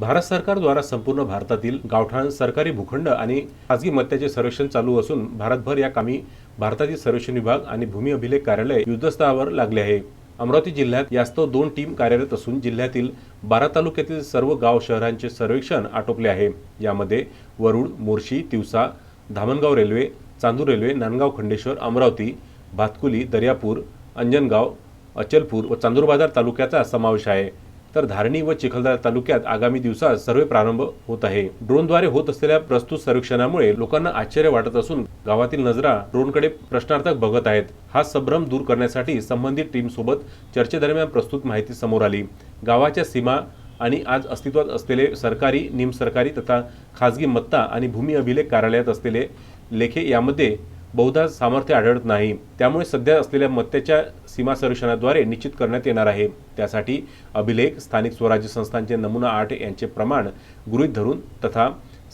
भारत सरकारद्वारा संपूर्ण भारतातील गावठाण सरकारी भूखंड आणि खाजगी मत्याचे सर्वेक्षण चालू असून भारतभर या कामी भारतातील सर्वेक्षण विभाग आणि भूमी अभिलेख कार्यालय युद्धस्तरावर लागले आहे. अमरावती जिल्ह्यात यास्तव दोन टीम कार्यरत असून जिल्ह्यातील बारा तालुक्यातील सर्व गाव शहरांचे सर्वेक्षण आटोपले आहे. यामध्ये वरुड मोर्शी तिवसा धामणगाव रेल्वे चांदूर रेल्वे नांदगाव खंडेश्वर अमरावती भातकुली दर्यापूर अंजनगाव अचलपूर व चांदूर बाजार तालुक्याचा समावेश आहे. तर धारणी व चिखलदरा तालुक्यात आगामी दिवसात सर्वे प्रारंभ होत आहे. ड्रोनद्वारे होत असलेल्या प्रस्तुत सर्वेक्षणामुळे लोकांना आश्चर्य वाटत असून गावातील नजरा ड्रोनकडे प्रश्नार्थक बघत आहेत. हा संभ्रम दूर करण्यासाठी संबंधित टीमसोबत चर्चेदरम्यान प्रस्तुत माहिती समोर आली. गावाच्या सीमा आणि आज अस्तित्वात असलेले सरकारी निमसरकारी तथा खाजगी मत्ता आणि भूमी अभिलेख कार्यालयात असलेले लेखे यामध्ये बहुधा सामर्थ्य आढळत नाही. त्यामुळे सध्या असलेल्या मत्त्याच्या सीमा सर्वेक्षणाद्वारे निश्चित करण्यात येणार आहे. त्यासाठी अभिलेख स्थानिक स्वराज्य संस्थांचे नमुना आठ यांचे प्रमाण गृहीत धरून तथा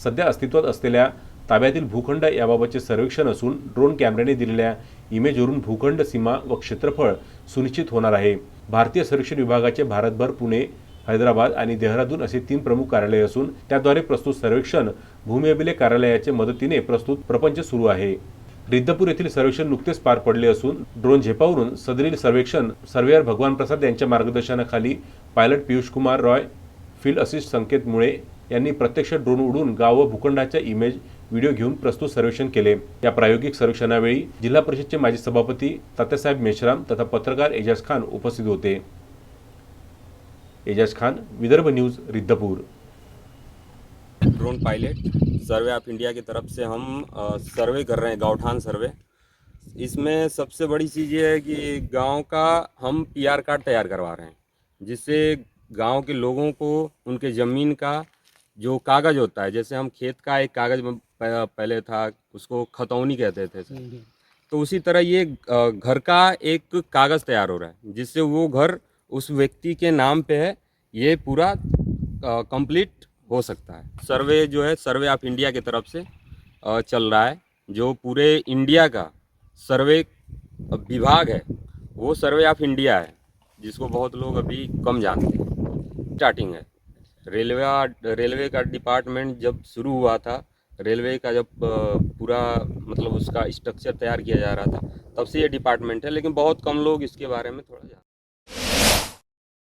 सध्या अस्तित्वात असलेल्या ताब्यातील भूखंड याबाबतचे सर्वेक्षण असून ड्रोन कॅमेऱ्याने दिलेल्या इमेजवरून भूखंड सीमा व क्षेत्रफळ सुनिश्चित होणार आहे. भारतीय सर्वेक्षण विभागाचे भारतभर पुणे हैदराबाद आणि देहरादून असे तीन प्रमुख कार्यालय असून त्याद्वारे प्रस्तुत सर्वेक्षण भूमी अभिलेख कार्यालयाच्या मदतीने प्रस्तुत प्रपंच सुरू आहे. रिद्धपूर येथील सर्वेक्षण नुकतेच पार पडले असून ड्रोन झेपावरून सदरील सर्वेक्षण सर्वेयर भगवान प्रसाद यांच्या मार्गदर्शनाखाली pilot Piyush Kumar Roy field assist Sanket Mule यांनी प्रत्यक्ष ड्रोन उडून गाव व भूखंडाच्या इमेज व्हिडिओ घेऊन प्रस्तुत सर्वेक्षण केले. या प्रायोगिक सर्वेक्षणावेळी जिल्हा परिषदचे माजी सभापती तात्यासाहेब मेश्राम तथा पत्रकार एजाज खान उपस्थित होते. Ejaz Khan Vidarbha news Riddhpur. Drone pilot. Survey of India की तरफ़ से हम सर्वे कर रहे हैं गाँवठान सर्वे। इसमें सबसे बड़ी चीज़ ये है कि गाँव का हम पीआर कार्ड तैयार करवा रहे हैं जिससे गाँव के लोगों को उनके ज़मीन का जो कागज़ होता है जैसे हम खेत का एक कागज़ पहले था उसको खतौनी कहते थे तो उसी तरह ये घर का एक कागज़ तैयार हो रहा है जिससे वो घर उस व्यक्ति के नाम पे है ये पूरा कंप्लीट हो सकता है। सर्वे जो है, सर्वे ऑफ़ इंडिया की तरफ़ से चल रहा है। जो पूरे इंडिया का सर्वे विभाग है, वो सर्वे ऑफ़ इंडिया है, जिसको बहुत लोग अभी कम जानते हैं। स्टार्टिंग है। रेलवे रेलवे का डिपार्टमेंट जब शुरू हुआ था, रेलवे का जब पूरा मतलब उसका स्ट्रक्चर तैयार किया जा रहा था, तब से ये डिपार्टमेंट है, लेकिन बहुत कम लोग इसके बारे में थोड़ा जान